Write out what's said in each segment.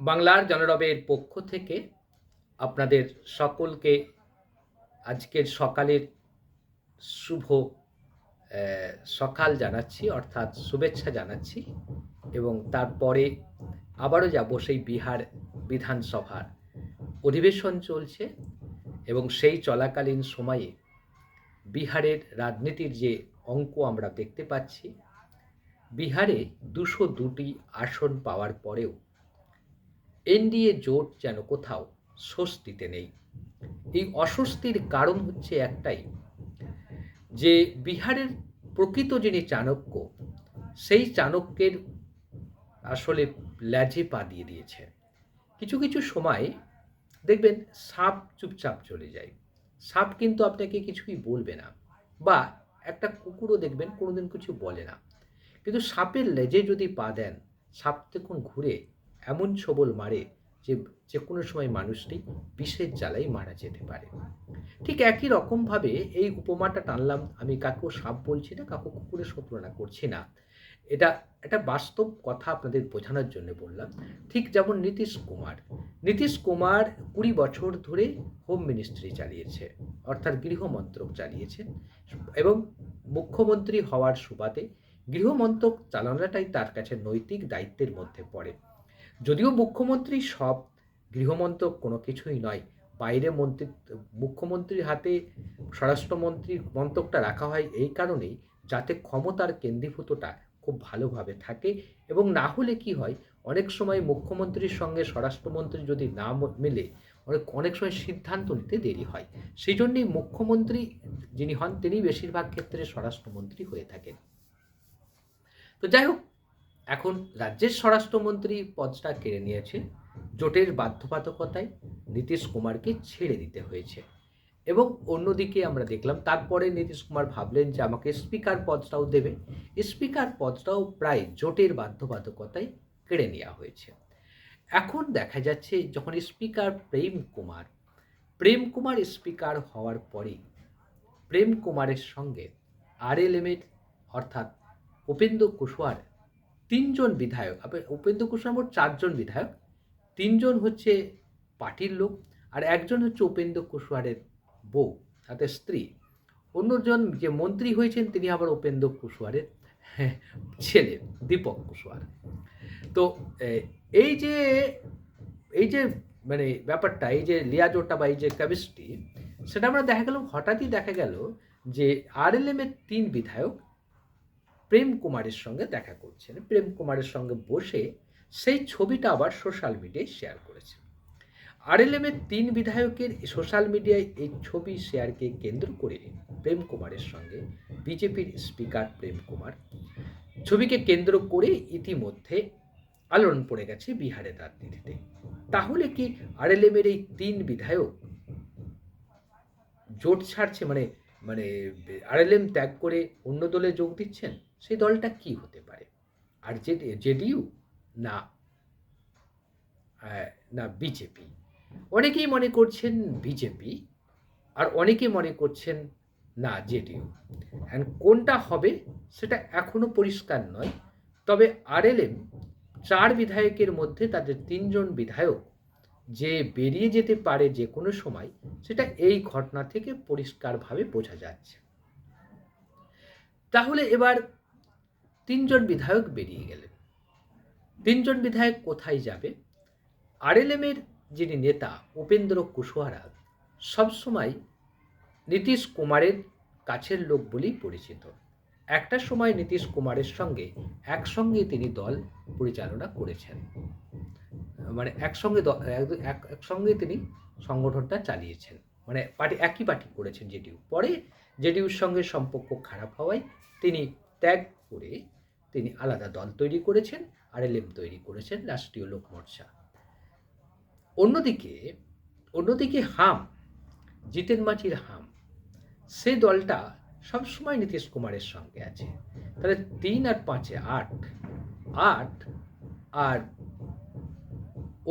বাংলার জনরবের পক্ষ থেকে আপনাদের সকলকে আজকের সকালের শুভ সকাল জানাচ্ছি, অর্থাৎ শুভেচ্ছা জানাচ্ছি এবং তারপরে আবারও যাব সেই বিহার বিধানসভার। অধিবেশন চলছে এবং সেই চলাকালীন সময়ে বিহারের রাজনীতির যে অঙ্ক আমরা দেখতে পাচ্ছি, বিহারে দুশো দুটি আসন পাওয়ার পরেও এনডিএ জোট যেন কোথাও স্বস্তিতে নেই। এই অস্বস্তির কারণ হচ্ছে একটাই, যে বিহারের প্রকৃত যিনি চাণক্য, সেই চাণক্যের আসলে ল্যাজে পা দিয়ে দিয়েছে। কিছু কিছু সময় দেখবেন সাপ চুপচাপ চলে যায়। সাপ কিন্তু আপনাকে কিছুই বলবে না বা একটা কুকুরও দেখবেন কোনোদিন কিছু বলে না। কিন্তু সাপের লেজে যদি পা দেন, সাপ তখন ঘুরে এমন ছবল মারে যে যে কোনো সময় মানুষটি বিষের জ্বালাই মারা যেতে পারে। ঠিক একই রকমভাবে এই উপমাটা টানলাম, আমি কাকেও সাপ বলছি না, কাকু কুকুরের শত্রুনা করছি না। এটা একটা বাস্তব কথা আপনাদের বোঝানোর জন্য বললাম। ঠিক যেমন নীতিশ কুমার। নীতিশ কুমার কুড়ি বছর ধরে হোম মিনিস্ট্রি চালিয়েছে, অর্থাৎ গৃহমন্ত্রক চালিয়েছে এবং মুখ্যমন্ত্রী হওয়ার সুবাদে গৃহমন্ত্রক চালানোটাই তার কাছে নৈতিক দায়িত্বের মধ্যে পড়ে। যদিও মুখ্যমন্ত্রী সব গৃহমন্ত্রক কোনো কিছুই নয়। বাইরে মন্ত্রী, মুখ্যমন্ত্রীর হাতে স্বরাষ্ট্রমন্ত্রীর মন্ত্রকটা রাখা হয় এই কারণেই যাতে ক্ষমতার কেন্দ্রীভূতটা খুব ভালোভাবে থাকে এবং না হলে কি হয়, অনেক সময় মুখ্যমন্ত্রীর সঙ্গে স্বরাষ্ট্রমন্ত্রী যদি না মেলে, অনেক অনেক সময় সিদ্ধান্ত নিতে দেরি হয়। সেই জন্যই মুখ্যমন্ত্রী যিনি হন, তিনি বেশিরভাগ ক্ষেত্রে স্বরাষ্ট্রমন্ত্রী হয়ে থাকেন। তো যাই হোক এখন রাজ্যের স্বরাষ্ট্রমন্ত্রী পদটা কেড়ে নিয়েছে। জোটের বাধ্যবাধকতায় নীতিশ কুমারকে ছেড়ে দিতে হয়েছে। এবং অন্যদিকে আমরা দেখলাম, তারপরে নীতিশ কুমার ভাবলেন যে আমাকে স্পিকার পদটাও দেবে। স্পিকার পদটাও প্রায় জোটের বাধ্যবাধকতায় কেড়ে নেওয়া হয়েছে। এখন দেখা যাচ্ছে, যখন স্পিকার প্রেম কুমার প্রেম কুমার স্পিকার হওয়ার পরে প্রেম কুমারের সঙ্গে আরএলএমের অর্থাৎ উপেন্দ্র কুশওয়ার তিনজন বিধায়ক উপেন্দ্র কুশওয়ার মোট চারজন বিধায়ক তিনজন হচ্ছে পার্টির লোক আর একজন হচ্ছে উপেন্দ্র কুশওয়ারের বউ তাদের স্ত্রী। অন্যজন যে মন্ত্রী হয়েছেন তিনি আবার উপেন্দ্র কুশওয়ারের হ্যাঁ, ছেলে দীপক কুশওয়ার। তো এই যে এই যে মানে ব্যাপারটা এই যে লিয়াজোটা বা এই যে কেমিস্ট্রি সেটা আমরা দেখা গেল হঠাৎই দেখা গেল যে আরএলএম এর তিন বিধায়ক প্রেম কুমারের সঙ্গে দেখা করছেন। প্রেম কুমারের সঙ্গে বসে সেই ছবিটা আবার সোশ্যাল মিডিয়ায় শেয়ার করেছে। আরএলএম এর তিন বিধায়কের সোশ্যাল মিডিয়ায় এই ছবি শেয়ারকে কেন্দ্র করে প্রেম কুমারের সঙ্গে বিজেপির স্পিকার প্রেম কুমার ছবিকে কেন্দ্র করে ইতিমধ্যে আলোড়ন পড়ে গেছে বিহারের রাজনীতিতে। তাহলে কি আরএলএম এর এই তিন বিধায়ক জোট ছাড়ছে? মানে মানে আরএলএম ত্যাগ করে অন্য দলে যোগ দিচ্ছেন, সেই দলটা কি হতে পারে? আর যে জেডিইউ না না বিজেপি? অনেকেই মনে করছেন বিজেপি, আর অনেকে মনে করছেন না জেডিইউ। অ্যান্ড কোনটা হবে সেটা এখনও পরিষ্কার নয়। তবে আরএলএম চার বিধায়কের মধ্যে তাদের তিনজন বিধায়ক যে বেরিয়ে যেতে পারে যে কোনো সময়, সেটা এই ঘটনা থেকে পরিষ্কারভাবে বোঝা যাচ্ছে। তাহলে এবার তিনজন বিধায়ক বেরিয়ে গেলেন। তিনজন বিধায়ক কোথায় যাবে? আরএলএমের যিনি নেতা উপেন্দ্র কুশওয়ারা, সবসময় নীতিশ কুমারের কাছের লোক বলেই পরিচিত। একটা সময় নীতিশ কুমারের সঙ্গে একসঙ্গে তিনি দল পরিচালনা করেছেন। মানে একসঙ্গে এক- এক- একসঙ্গে তিনি সংগঠনটা চালিয়েছেন। মানে পার্টি, একই পার্টি করেছেন জেডিউ পরে জেডিউর সঙ্গে সম্পর্ক খারাপ হওয়ায় তিনি ত্যাগ করে তিনি আলাদা দল তৈরি করেছেন আর এলএম তৈরি করেছেন, রাষ্ট্রীয় লোক মোর্চা। অন্যদিকে অন্যদিকে হাম, জিতেন মাঝির হাম, সে দলটা সবসময় নীতিশ কুমারের সঙ্গে আছে। তাহলে তিন আর পাঁচে আট আট আর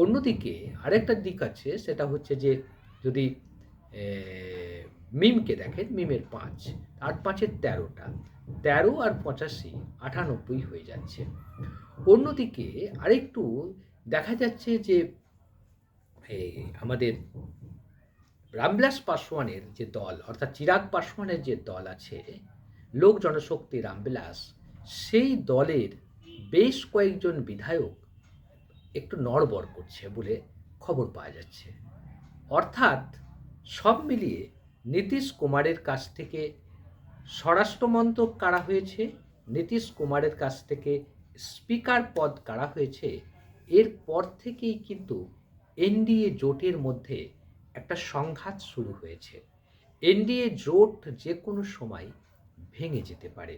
অন্যদিকে আরেকটা দিক আছে, সেটা হচ্ছে যে যদি মিমকে দেখেন, মিমের পাঁচ আট পাঁচের তেরোটা, তেরো আর পঁচাশি আটানব্বই হয়ে যাচ্ছে। অন্যদিকে আরেকটু দেখা যাচ্ছে যে আমাদের রামবিলাস পাসওয়ানের যে দল, অর্থাৎ চিরাগ পাসওয়ানের যে দল আছে, লোক জনশক্তি রামবিলাস, সেই দলের বেশ কয়েকজন বিধায়ক একটু নড়বড় করছে বলে খবর পাওয়া যাচ্ছে। অর্থাৎ সব মিলিয়ে নীতিশ কুমারের কাছ থেকে স্বরাষ্ট্রমন্ত্রক কাড়া হয়েছে, নীতিশ কুমারের কাছ থেকে স্পিকার পদ কাড়া হয়েছে। এরপর থেকেই কিন্তু এনডিএ জোটের মধ্যে একটা সংঘাত শুরু হয়েছে। এনডিএ জোট যে কোনো সময় ভেঙে যেতে পারে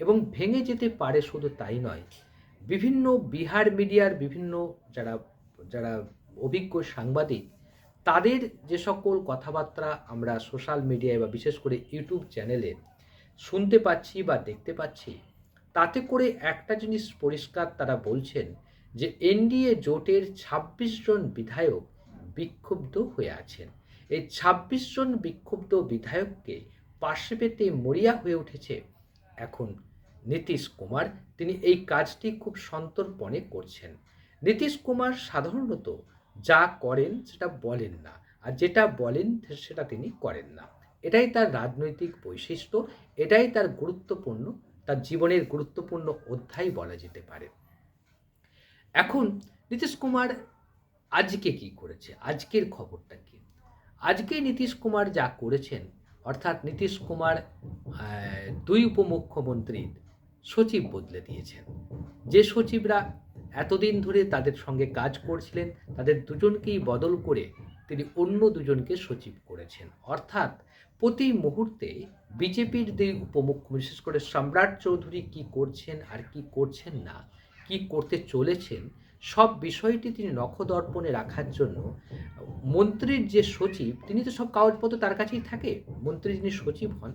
এবং ভেঙে যেতে পারে শুধু তাই নয়, বিভিন্ন বিহার মিডিয়ার বিভিন্ন যারা যারা অভিজ্ঞ সাংবাদিক, তাদের যে সকল কথাবার্তা আমরা সোশ্যাল মিডিয়ায় বা বিশেষ করে ইউটিউব চ্যানেলে শুনতে পাচ্ছি বা দেখতে পাচ্ছি, তাতে করে একটা জিনিস পরিষ্কার তারা বলছেন যে এনডিএ জোটের ২৬ জন বিধায়ক বিক্ষুব্ধ হয়ে আছেন। এই ২৬ জন বিক্ষুব্ধ বিধায়ককে পাশে পেতে মরিয়া হয়ে উঠেছে এখন নীতিশ কুমার। তিনি এই কাজটি খুব সন্তর্পণে করছেন। নীতিশ কুমার সাধারণত যা করেন সেটা বলেন না, আর যেটা বলেন সেটা তিনি করেন না। এটাই তার রাজনৈতিক বৈশিষ্ট্য, এটাই তার গুরুত্বপূর্ণ, তার জীবনের গুরুত্বপূর্ণ অধ্যায় বলা যেতে পারে। এখন নীতিশ কুমার আজকে কি করেছে? আজকের খবরটা কি? আজকে নীতিশ কুমার যা করেছেন, অর্থাৎ নীতিশ কুমার দুই উপমুখ্যমন্ত্রীর সচিব বদলে দিয়েছেন। যে সচিবরা এতদিন ধরে তাদের সঙ্গে কাজ করছিলেন, তাদের দুজনকেই বদল করে তিনি অন্য দুজনকে সচিব করেছেন। অর্থাৎ প্রতি মুহূর্তে বিজেপির দুই উপমুখ্য, বিশেষ করে সম্রাট চৌধুরী কি করছেন আর কি করছেন না, কি করতে চলেছেন সব বিষয়টি তিনি নখদর্পণে রাখার জন্য, মন্ত্রীর যে সচিব, তিনি তো সব কাগজপত্র তার কাছেই থাকে। মন্ত্রী যিনি সচিব হন,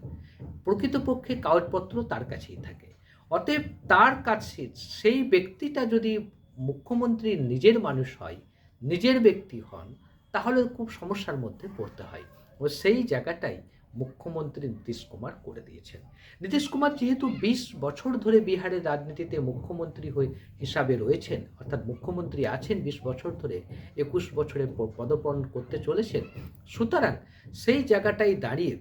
প্রকৃতপক্ষে কাগজপত্র তার কাছেই থাকে। অতএব তার কাছে সেই ব্যক্তিটা যদি মুখ্যমন্ত্রীর নিজের মানুষ হয়, নিজের ব্যক্তি হন, তাহলে খুব সমস্যার মধ্যে পড়তে হয়। ও সেই জায়গাটাই মুখ্যমন্ত্রী নীতিশ কুমার করে দিয়েছেন। নীতিশ কুমার যেহেতু বিশ বছর ধরে বিহারের রাজনীতিতে মুখ্যমন্ত্রী হয়ে হিসাবে রয়েছেন, অর্থাৎ মুখ্যমন্ত্রী আছেন বিশ বছর ধরে, একুশ বছরে পদপন করতে চলেছেন, সুতরাং সেই জায়গাটাই দাঁড়িয়ে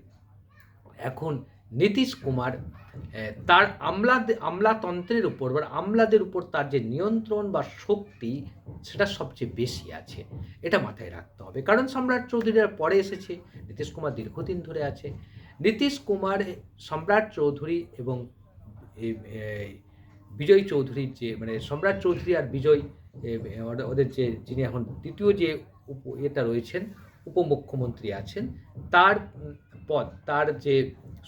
এখন নীতিশ কুমার তার আমলা আমলাতন্ত্রের উপর বা আমলাদের উপর তার যে নিয়ন্ত্রণ বা শক্তি, সেটা সবচেয়ে বেশি আছে। এটা মাথায় রাখতে হবে। কারণ সম্রাট চৌধুরীরা পরে এসেছে, নীতিশ কুমার দীর্ঘদিন ধরে আছে। নীতিশ কুমার সম্রাট চৌধুরী এবং বিজয় চৌধুরীর যে মানে সম্রাট চৌধুরী আর বিজয় ওদের- যে, যিনি এখন দ্বিতীয় যে উপ এটা রয়েছেন, উপমুখ্যমন্ত্রী আছেন, তার পদ তার যে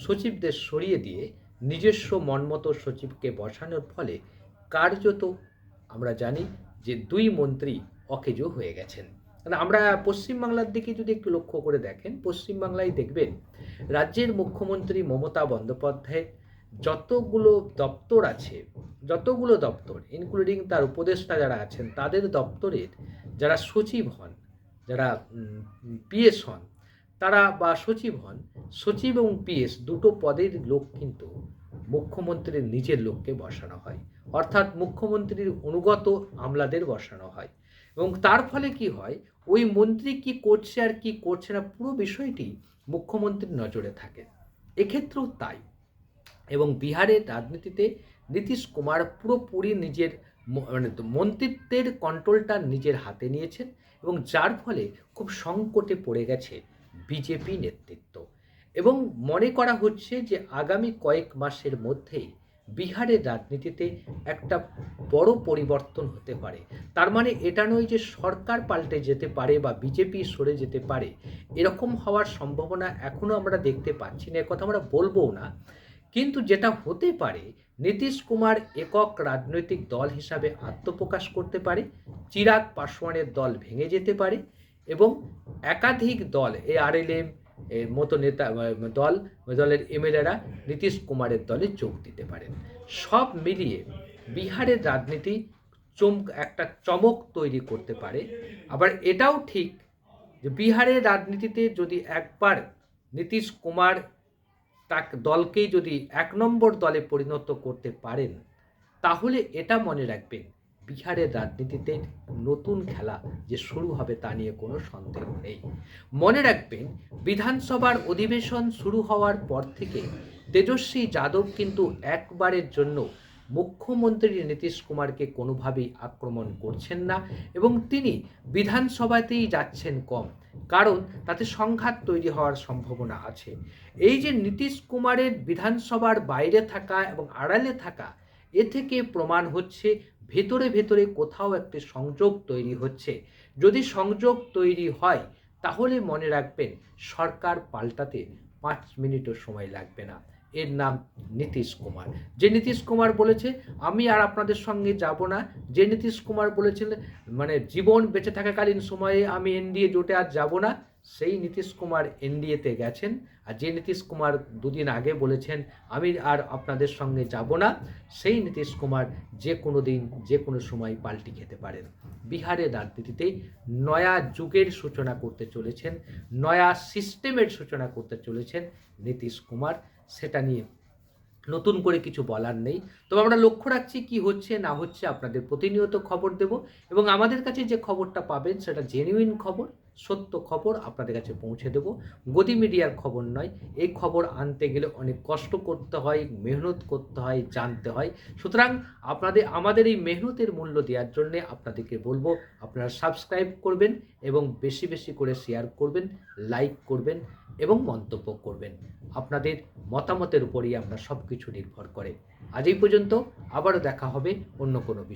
সচিবদের সরিয়ে দিয়ে নিজস্ব মনমতো সচিবকে বসানোর ফলে কার্যত আমরা জানি যে দুই মন্ত্রী অকেজো হয়ে গেছেন। আমরা পশ্চিমবাংলার দিকে যদি একটু লক্ষ্য করে দেখেন, পশ্চিমবাংলায় দেখবেন রাজ্যের মুখ্যমন্ত্রী মমতা বন্দ্যোপাধ্যায়ের যতগুলো দপ্তর আছে, যতগুলো দপ্তর ইনক্লুডিং তার উপদেষ্টা যারা আছেন, তাদের দপ্তরের যারা সচিব হন, যারা পিএস হন তারা বা সচিব হন। সচিব এবং পিএস দুটো পদের লোক কিন্তু মুখ্যমন্ত্রীর নিজের লোককে বসানো হয়। অর্থাৎ মুখ্যমন্ত্রীর অনুগত আমলাদের বসানো হয়। এবং তার ফলে কি হয়, ওই মন্ত্রী কি করছে আর কি করছে না, পুরো বিষয়টি মুখ্যমন্ত্রীর নজরে থাকে। এক্ষেত্রেও তাই। এবং বিহারের রাজনীতিতে নীতিশ কুমার পুরোপুরি নিজের মানে মন্ত্রিত্বের কন্ট্রোলটা নিজের হাতে নিয়েছেন এবং যার ফলে খুব সংকটে পড়ে গেছে বিজেপি নেতৃত্ব। এবং মনে করা হচ্ছে যে আগামী কয়েক মাসের মধ্যেই বিহারের রাজনীতিতে একটা বড় পরিবর্তন হতে পারে। তার মানে এটা নয় যে সরকার পাল্টে যেতে পারে বা বিজেপি সরে যেতে পারে, এরকম হওয়ার সম্ভাবনা এখনও আমরা দেখতে পাচ্ছি না, এ কথা আমরা বলব না। কিন্তু যেটা হতে পারে, নীতিশ কুমার একক রাজনৈতিক দল হিসাবে আত্মপ্রকাশ করতে পারে, চিরাগ পাসওয়ানের দল ভেঙে যেতে পারে এবং একাধিক দল, এ আরএলএম এর মতো নেতা দল দলের এমএলএরা নীতিশ কুমারের দলে যোগ দিতে পারেন। সব মিলিয়ে বিহারের রাজনীতি চমক, একটা চমক তৈরি করতে পারে। আবার এটাও ঠিক যে বিহারের রাজনীতিতে যদি একবার নীতিশ কুমার তাক, দলকেই যদি এক নম্বর দলে পরিণত করতে পারেন, তাহলে এটা মনে রাখবেন বিহারের রাজনীতিতে নতুন খেলা যে শুরু হবে তা নিয়ে কোনো সন্দেহ নেই। মনে রাখবেন, বিধানসভার অধিবেশন শুরু হওয়ার পর থেকে তেজস্বী যাদব কিন্তু একবারের জন্য মুখ্যমন্ত্রী নীতিশ কুমারকে কোনোভাবেই আক্রমণ করছেন না এবং তিনি বিধানসভাতেই যাচ্ছেন কম, কারণ তাতে সংঘাত তৈরি হওয়ার সম্ভাবনা আছে। এই যে নীতিশ কুমারের বিধানসভার বাইরে থাকা এবং আড়ালে থাকা, এ থেকে প্রমাণ হচ্ছে ভেতরে ভেতরে কোথাও একটি সংযোগ তৈরি হচ্ছে। যদি সংযোগ তৈরি হয়, তাহলে মনে রাখবেন সরকার পাল্টাতে পাঁচ মিনিটও সময় লাগবে না। এর নাম নীতিশ কুমার। যে নীতিশ কুমার বলেছে, আমি আর আপনাদের সঙ্গে যাব না। যে নীতিশ কুমার বলেছেন মানে জীবন বেঁচে থাকাকালীন সময়ে আমি এনডিএ জোটে আর যাব না, সেই নীতিশ কুমার এনডিএতে গেছেন। আর যে নীতিশ কুমার দুদিন আগে বলেছেন, আমি আর আপনাদের সঙ্গে যাব না, সেই নীতিশ কুমার যে কোনো দিন, যে কোনো সময় পাল্টি খেতে পারেন। বিহারের রাজনীতিতে নয়া যুগের সূচনা করতে চলেছেন, নয়া সিস্টেমের সূচনা করতে চলেছেন নীতিশ কুমার। সেটা নিয়ে। নতুন করে কিছু বলার নেই। তবে আমরা লক্ষ্য রাখছি কি হচ্ছে, না হচ্ছে আপনাদের প্রতিনিয়ত খবর দেব এবং আমাদের কাছে যে খবরটা পাবেন সেটা জেনুইন খবর। সত্য খবর আপনাদের কাছে পৌঁছে দেব। গদি মিডিয়ার খবর নয়, এই খবর আনতে গেলে অনেক কষ্ট করতে হয়, মেহনত করতে হয়, জানতে হয়। সুতরাং আপনাদের, আমাদের এই মেহনতের মূল্য দেওয়ার জন্যে আপনাদেরকে বলব, আপনারা সাবস্ক্রাইব করবেন এবং বেশি বেশি করে শেয়ার করবেন লাইক করবেন এবং মন্তব্য করবেন। আপনাদের মতামতের উপরই আমরা সব কিছু নির্ভর করে। আজ এই পর্যন্ত আবারও দেখা হবে অন্য কোনো বিষয়